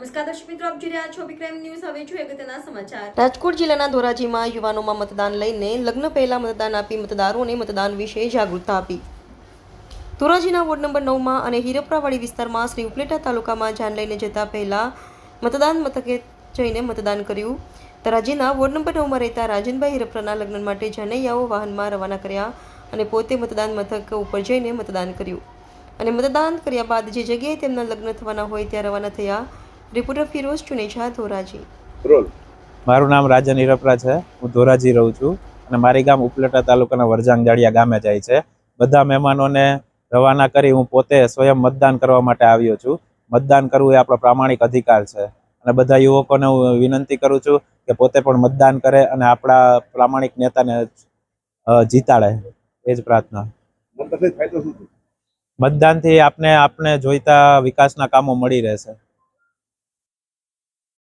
નમસ્કાર દર્શક રાજકોટ જિલ્લાના ધોરાજીમાં યુવાનોમાં મતદાન લઈને લગ્ન પહેલા મતદાન આપી મતદારોને મતદાન વિશે જાગૃતતા આપી. ધોરાજીના વોર્ડ નંબર નવમાં અને હીરપરાવાડી વિસ્તારમાં શ્રી ઉપલેટા તાલુકામાં જાન લઈને જતા પહેલા મતદાન મથકે જઈને મતદાન કર્યું. ધોરાજીના વોર્ડ નંબર નવમાં રહેતા રાજનભાઈ હીરપરાના લગ્ન માટે જનૈયાઓ વાહનમાં રવાના કર્યા અને પોતે મતદાન મથક ઉપર જઈને મતદાન કર્યું. અને મતદાન કર્યા બાદ જે જગ્યાએ તેમના લગ્ન થવાના હોય ત્યાં રવાના થયા. રિપોર્ટર ફિરોઝ ચુનેજા ધોરાજી. મારું નામ રાજા નિરપરા છે. હું ધોરાજી રહું છું અને મારી ગામ ઉપલેટા તાલુકાના વરજાંગ જાડિયા ગામે જાય છે. બધા મહેમાનોને રવાના કરી હું પોતે સ્વયં મતદાન કરવા માટે આવ્યો છું. મતદાન કરવું એ આપણો પ્રામાણિક અધિકાર છે. અને બધા યુવકોને હું વિનંતી કરું છું કે પોતે પણ મતદાન કરે અને આપણા પ્રામાણિક નેતાને જીતાડે. એ જ પ્રાર્થના. મતદાનથી આપને આપને જોઈતા વિકાસના કામો મળી રહેશે.